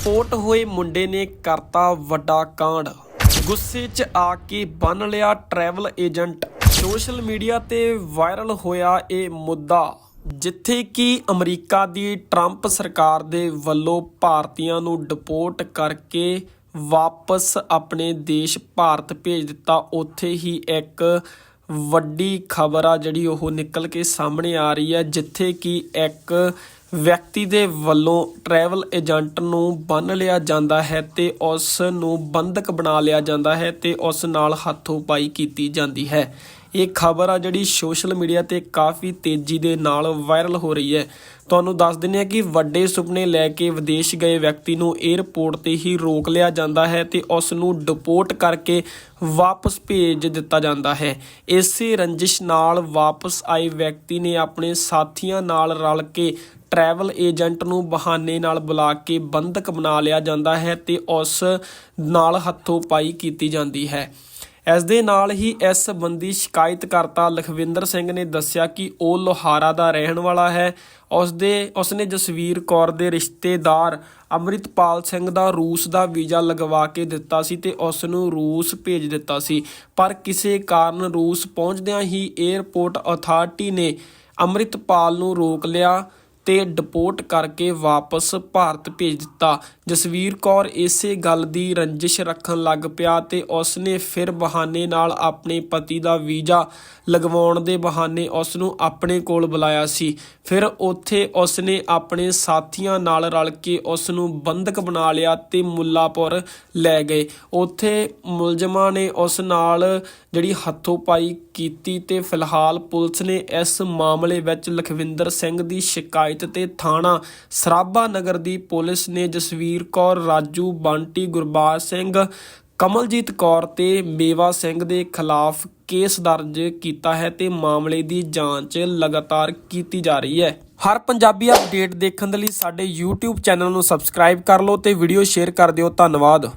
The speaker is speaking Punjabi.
ਡਿਪੋਰਟ ਹੋਏ ਮੁੰਡੇ ਨੇ ਕਰਤਾ ਵੱਡਾ ਕਾਂਡ। ਗੁੱਸੇ 'ਚ ਆ ਕੇ ਬੰਨ ਲਿਆ ਟਰੈਵਲ ਏਜੰਟ। ਸੋਸ਼ਲ ਮੀਡੀਆ ਤੇ ਵਾਇਰਲ ਹੋਇਆ ਇਹ ਮੁੱਦਾ, ਜਿੱਥੇ ਕਿ ਅਮਰੀਕਾ ਦੀ ਟਰੰਪ ਸਰਕਾਰ ਦੇ ਵੱਲੋਂ ਭਾਰਤੀਆਂ ਨੂੰ ਡਿਪੋਰਟ ਕਰਕੇ ਵਾਪਸ ਆਪਣੇ ਦੇਸ਼ ਭਾਰਤ ਭੇਜ ਦਿੱਤਾ। ਉੱਥੇ ਹੀ ਇੱਕ ਵੱਡੀ ਖਬਰ ਆ ਜਿਹੜੀ ਉਹ ਨਿਕਲ ਕੇ ਸਾਹਮਣੇ ਆ ਰਹੀ ਹੈ, ਜਿੱਥੇ ਕਿ ਇੱਕ ਵਿਅਕਤੀ ਦੇ ਵੱਲੋਂ ਟਰੈਵਲ ਏਜੰਟ ਨੂੰ ਬੰਨ ਲਿਆ ਜਾਂਦਾ ਹੈ ਤੇ ਉਸ ਨੂੰ ਬੰਧਕ ਬਣਾ ਲਿਆ ਜਾਂਦਾ ਹੈ ਤੇ ਉਸ ਨਾਲ ਹੱਥੋਂ ਪਾਈ ਕੀਤੀ ਜਾਂਦੀ ਹੈ। ਇਹ ਖਬਰ ਆ ਜਿਹੜੀ ਸੋਸ਼ਲ ਮੀਡੀਆ ਤੇ ਕਾਫੀ ਤੇਜ਼ੀ ਦੇ ਨਾਲ ਵਾਇਰਲ ਹੋ ਰਹੀ ਹੈ। ਤੁਹਾਨੂੰ ਦੱਸ ਦਿੰਦੇ ਹਾਂ ਕਿ ਵੱਡੇ ਸੁਪਨੇ ਲੈ ਕੇ ਵਿਦੇਸ਼ ਗਏ ਵਿਅਕਤੀ ਨੂੰ 에ਅਰਪੋਰਟ ਤੇ ਹੀ ਰੋਕ ਲਿਆ ਜਾਂਦਾ ਹੈ ਤੇ ਉਸ ਨੂੰ ਡਿਪੋਰਟ ਕਰਕੇ ਵਾਪਸ ਭੇਜ ਦਿੱਤਾ ਜਾਂਦਾ ਹੈ। ਇਸੇ ਰੰਜਿਸ਼ ਨਾਲ ਵਾਪਸ ਆਏ ਵਿਅਕਤੀ ਨੇ ਆਪਣੇ ਸਾਥੀਆਂ ਨਾਲ ਰਲ ਕੇ ਟਰੈਵਲ ਏਜੰਟ ਨੂੰ ਬਹਾਨੇ ਨਾਲ ਬੁਲਾ ਕੇ ਬੰਧਕ ਬਣਾ ਲਿਆ ਜਾਂਦਾ ਹੈ ਤੇ ਉਸ ਨਾਲ ਹੱਥੋਂ ਪਾਈ ਕੀਤੀ ਜਾਂਦੀ ਹੈ। ਇਸ ਦੇ ਨਾਲ ਹੀ ਇਸ ਸੰਬੰਧੀ ਸ਼ਿਕਾਇਤਕਰਤਾ ਲਖਵਿੰਦਰ ਸਿੰਘ ਨੇ ਦੱਸਿਆ ਕਿ ਉਹ ਲੋਹਾਰਾ ਦਾ ਰਹਿਣ ਵਾਲਾ ਹੈ। ਉਸ ਦੇ ਉਸਨੇ ਜਸਵੀਰ ਕੌਰ ਦੇ ਰਿਸ਼ਤੇਦਾਰ ਅੰਮ੍ਰਿਤਪਾਲ ਸਿੰਘ ਦਾ ਰੂਸ ਦਾ ਵੀਜ਼ਾ ਲਗਵਾ ਕੇ ਦਿੱਤਾ ਸੀ ਤੇ ਉਸ ਨੂੰ ਰੂਸ ਭੇਜ ਦਿੱਤਾ ਸੀ। ਪਰ ਕਿਸੇ ਕਾਰਨ ਰੂਸ ਪਹੁੰਚਦਿਆਂ ਹੀ 에ਅਰਪੋਰਟ ਅਥਾਰਟੀ ਨੇ ਅੰਮ੍ਰਿਤਪਾਲ ਨੂੰ ਰੋਕ ਲਿਆ। ਤੇ ਡਿਪੋਰਟ ਕਰਕੇ ਵਾਪਸ ਭਾਰਤ ਭੇਜ ਦਿੱਤਾ। ਜਸਵੀਰ ਕੌਰ ਇਸੇ ਗੱਲ ਦੀ ਰੰਜਿਸ਼ ਰੱਖਣ ਲੱਗ ਪਿਆ ਤੇ ਉਸਨੇ ਫਿਰ ਬਹਾਨੇ ਨਾਲ ਆਪਣੇ ਪਤੀ ਦਾ ਵੀਜ਼ਾ ਲਗਵਾਉਣ ਦੇ ਬਹਾਨੇ ਉਸ ਨੂੰ ਆਪਣੇ ਕੋਲ ਬੁਲਾਇਆ ਸੀ। ਫਿਰ ਉੱਥੇ ਉਸਨੇ ਆਪਣੇ ਸਾਥੀਆਂ ਨਾਲ ਰਲ ਕੇ ਉਸ ਨੂੰ ਬੰਧਕ ਬਣਾ ਲਿਆ ਤੇ ਮੁੱਲਾਪੁਰ ਲੈ ਗਏ। ਉੱਥੇ ਮੁਲਜ਼ਮਾਂ ਨੇ ਉਸ ਨਾਲ ਜਿਹੜੀ ਹੱਥੋਂ ਪਾਈ ਕੀਤੀ ਤੇ ਫਿਲਹਾਲ ਪੁਲਿਸ ਨੇ ਇਸ ਮਾਮਲੇ ਵਿੱਚ ਲਖਵਿੰਦਰ ਸਿੰਘ ਦੀ ਸ਼ਿਕਾਇਤ ਤੇ ਥਾਣਾ ਸਰਾਭਾ ਨਗਰ ਦੀ ਪੁਲਿਸ ਨੇ ਜਸਵੀਰ ਕੌਰ, ਰਾਜੂ ਬੰਟੀ, ਗੁਰਬਾਜ ਸਿੰਘ, ਕਮਲਜੀਤ ਕੌਰ ਤੇ ਮੇਵਾ ਸਿੰਘ ਦੇ ਖਿਲਾਫ ਕੇਸ ਦਰਜ ਕੀਤਾ ਹੈ ਤੇ ਮਾਮਲੇ ਦੀ ਜਾਂਚ ਲਗਾਤਾਰ ਕੀਤੀ ਜਾ ਰਹੀ ਹੈ। ਹਰ ਪੰਜਾਬੀ ਅਪਡੇਟ ਦੇਖਣ ਦੇ ਲਈ ਸਾਡੇ YouTube ਚੈਨਲ ਨੂੰ ਸਬਸਕ੍ਰਾਈਬ ਕਰ ਲਓ ਤੇ ਵੀਡੀਓ ਸ਼ੇਅਰ ਕਰ ਦਿਓ। ਧੰਨਵਾਦ।